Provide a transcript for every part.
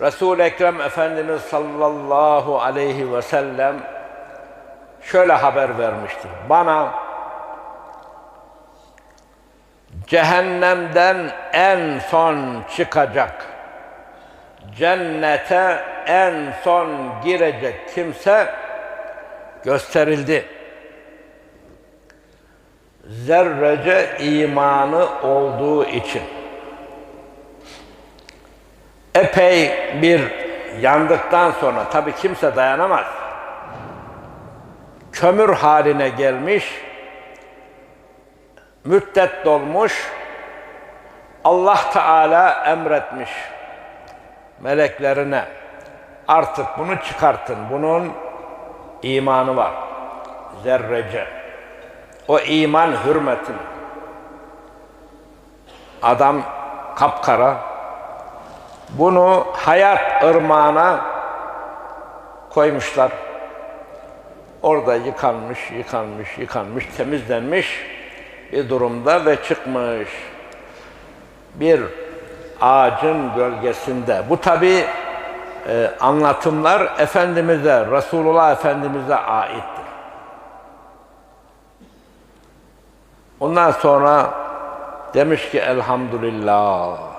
Resul-i Ekrem Efendimiz sallallahu aleyhi ve sellem şöyle haber vermiştir. Bana cehennemden en son çıkacak, cennete en son girecek kimse gösterildi. Zerrece imanı olduğu için epey bir yandıktan sonra tabi kimse dayanamaz. Kömür haline gelmiş, müddet dolmuş, Allah Teala emretmiş meleklerine artık bunu çıkartın. Bunun imanı var. Zerrece. O iman hürmetin. Adam kapkara. Bunu hayat ırmağına koymuşlar. Orada yıkanmış, yıkanmış, yıkanmış, temizlenmiş bir durumda ve çıkmış. Bir ağacın gölgesinde. Bu tabi e, anlatımlar Efendimiz'e, Resulullah Efendimiz'e aittir. Ondan sonra demiş ki elhamdülillah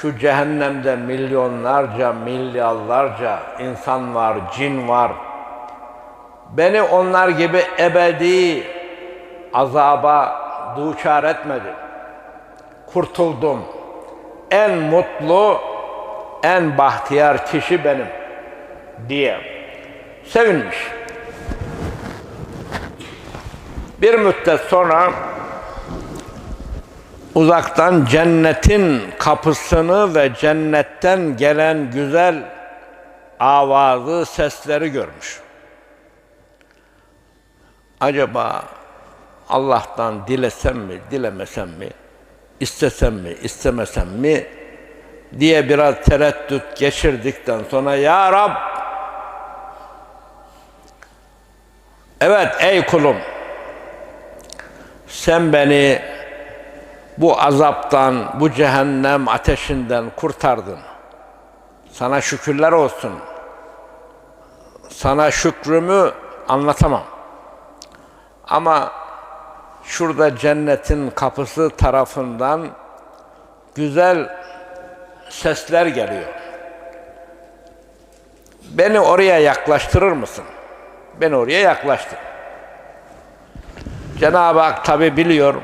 şu cehennemde milyonlarca, milyarlarca insan var, cin var. Beni onlar gibi ebedi azaba duçar etmedi. Kurtuldum. En mutlu, en bahtiyar kişi benim diye sevinmiş. Bir müddet sonra uzaktan cennetin kapısını ve cennetten gelen güzel avazı, sesleri görmüş. Acaba Allah'tan dilesem mi, dilemesem mi, istesem mi, istemesem mi diye biraz tereddüt geçirdikten sonra Ya Rab evet ey kulum sen beni bu azaptan, bu cehennem ateşinden kurtardın. Sana şükürler olsun. Sana şükrümü anlatamam. Ama şurada cennetin kapısı tarafından güzel sesler geliyor. Beni oraya yaklaştırır mısın? Beni oraya yaklaştır. Cenab-ı Hak tabi biliyor